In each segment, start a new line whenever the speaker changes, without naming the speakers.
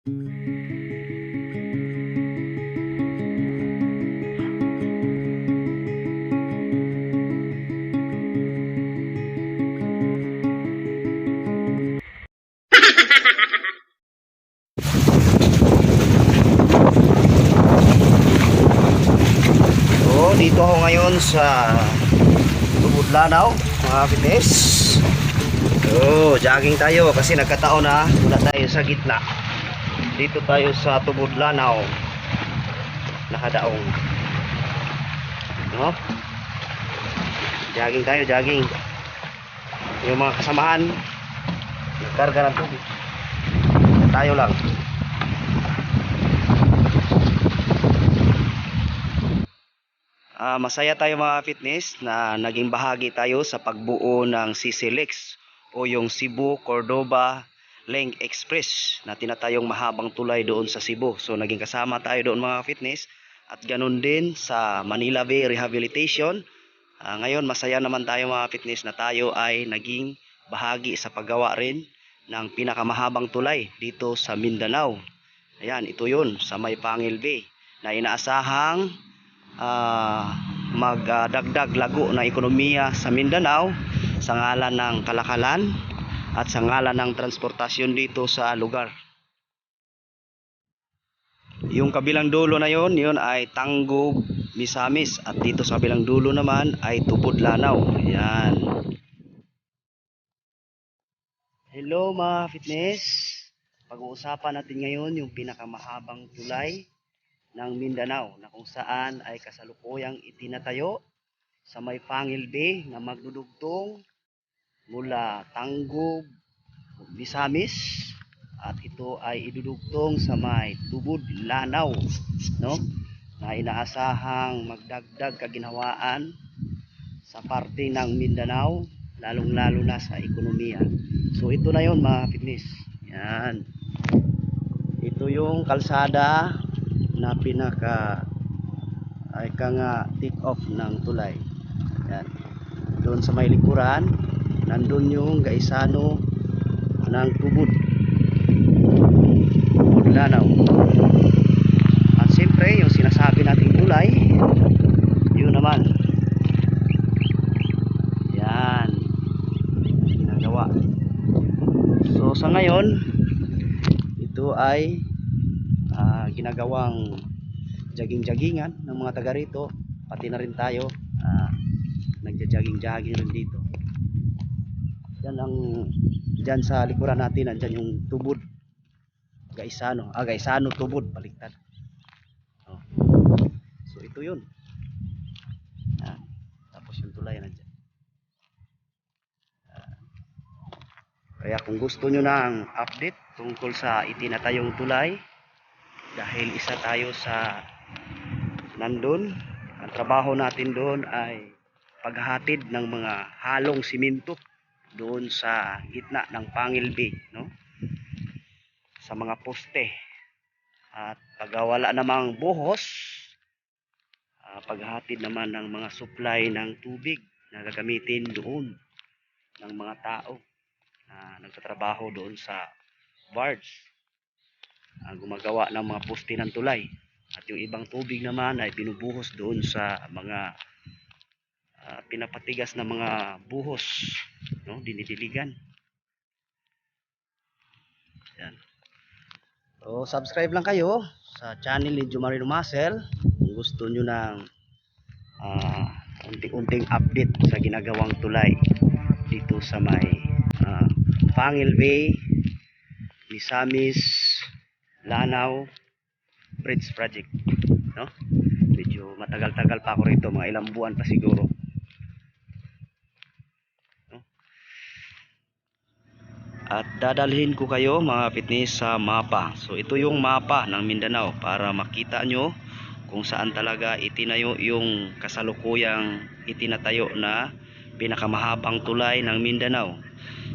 Dito ako ngayon sa Tubudlanaw, mga fitness. So, jogging tayo kasi nagkataon na wala tayo sa gitna. Dito tayo sa Tubudlanaw. Nakadaong. No? Jogging tayo, jogging. Yung mga kasamahan, nagkarga ng tubig. Tayo lang. Ah, masaya tayo mga fitness na naging bahagi tayo sa pagbuo ng CCLX o yung Cebu Cordoba Link Express na tinatayong mahabang tulay doon sa Cebu. So naging kasama tayo doon mga fitness at ganun din sa Manila Bay Rehabilitation. Ah, ngayon masaya naman tayo mga fitness na tayo ay naging bahagi sa paggawa rin ng pinakamahabang tulay dito sa Mindanao. Ayan, ito yun sa May Pangil Bay na inaasahang ah, magdagdag lago na ekonomiya sa Mindanao sa ngalan ng kalakalan at sa ngalan ng transportasyon dito sa lugar. Yung kabilang dulo na yon, yun ay Tanggog, Misamis at dito sa kabilang dulo naman ay Tubod Lanaw. Ayan. Hello mga fitness. Pag-uusapan natin ngayon yung pinakamahabang tulay ng Mindanao na kung saan ay kasalukuyang itinatayo sa may Pangil Bay na magdudugtong mula Tanggog, Bisamis at ito ay idudugtong sa may Tubod Lanaw no? Na inaasahang magdagdag kaginhawaan sa parte ng Mindanao lalong lalo na sa ekonomiya. So ito na yon mga fitness yan. Ito yung kalsada na pinaka ay ka nga take off ng tulay. Yan. Doon sa may likuran nandun yung gaisano ng tubod. Lanaw at siyempre yung sinasabi nating tulay yun naman. Yan. Ginagawa. So sa ngayon ito ay ah, ginagawang jogging-joggingan ng mga taga rito. Pati na rin tayo ah, nagja-jogging-jogging rin dito yan ang dyan sa likuran natin andyan yung tubod gaisano ah gaisano tubod baliktad oh. so ito yun yan. tapos yung tulay nandyan Ah. kaya kung gusto nyo ng update tungkol sa itinatayong tulay dahil isa tayo sa nandun ang trabaho natin doon ay paghahatid ng mga halong simento doon sa gitna ng Pangil Bay no? Sa mga poste. At pagwala namang buhos ah, paghatid naman ng mga supply ng tubig na gagamitin doon ng mga tao na nagtatrabaho doon sa barge. Ang gumagawa ng mga poste ng tulay. At yung ibang tubig naman ay binubuhos doon sa mga pinapatigas na mga buhos no? Dinidiligan. Yan. So subscribe lang kayo sa channel ni Jumarino Marcel kung gusto nyo ng ah, unting-unting update sa ginagawang tulay dito sa may ah, Pangil Bay Misamis Lanao Bridge Project no? Medyo matagal-tagal pa ako rito mga ilang buwan pa siguro at dadalhin ko kayo mga fitness sa mapa so ito yung mapa ng Mindanao para makita nyo kung saan talaga itinayo yung kasalukuyang itinatayo na pinakamahabang tulay ng Mindanao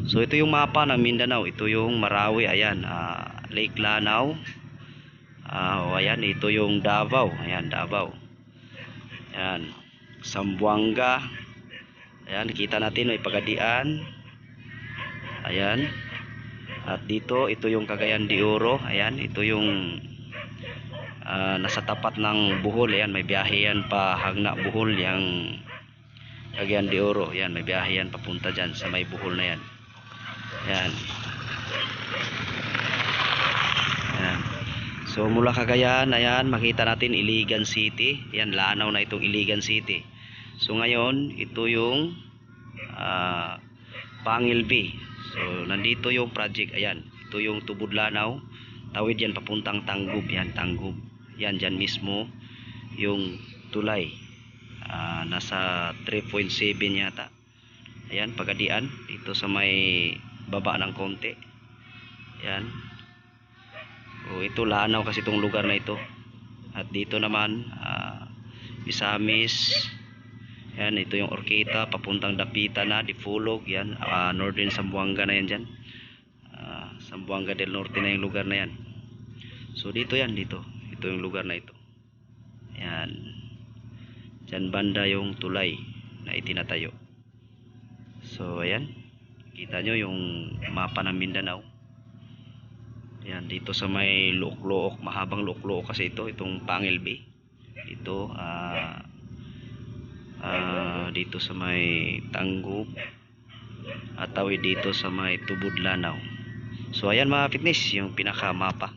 so ito yung mapa ng Mindanao ito yung Marawi ayan ah, Lake Lanao Ah, oh, ayan, ito yung Davao. Ayan, Davao. Ayan, Sambuanga. Ayan, kita natin may pagadian. Ayan. At dito, ito yung Cagayan de Oro. Ayan, ito yung ah, nasa tapat ng Bohol. Ayan, may biyahe yan pa Hagna Bohol. Yang Cagayan de Oro. Ayan, may biyahe yan papunta dyan sa may Bohol na yan. Ayan. Ayan. So mula Cagayan, ayan, makita natin Iligan City. Ayan, lanaw na itong Iligan City. So ngayon, ito yung ah, Pangil Bay. So nandito yung project, ayan. Ito yung Tubod Lanaw. Tawid yan papuntang Tanggub, yan, Tanggub. Yan dyan mismo yung tulay. Ah, nasa 3.7 yata. Ayan, pagadian dito sa may baba ng konti. Yan. O ito lanaw kasi itong lugar na ito. At dito naman ah, Misamis. Yan, ito yung Orquita papuntang Dapita na, Difulog, yan, ah, Northern Zamboanga na yan dyan. Ah, Zamboanga del Norte na yung lugar na yan. So dito yan, dito. Ito yung lugar na ito. Yan. Diyan banda yung tulay na itinatayo. So ayan. Kita nyo yung mapa ng Mindanao. Yan, dito sa may Luok-Luok, mahabang Luok-Luok kasi ito, itong Pangil Bay. Ito, ah ah, dito sa may Tanggub at tawid dito sa may Tubod Lanaw. So ayan mga fitness, yung pinaka mapa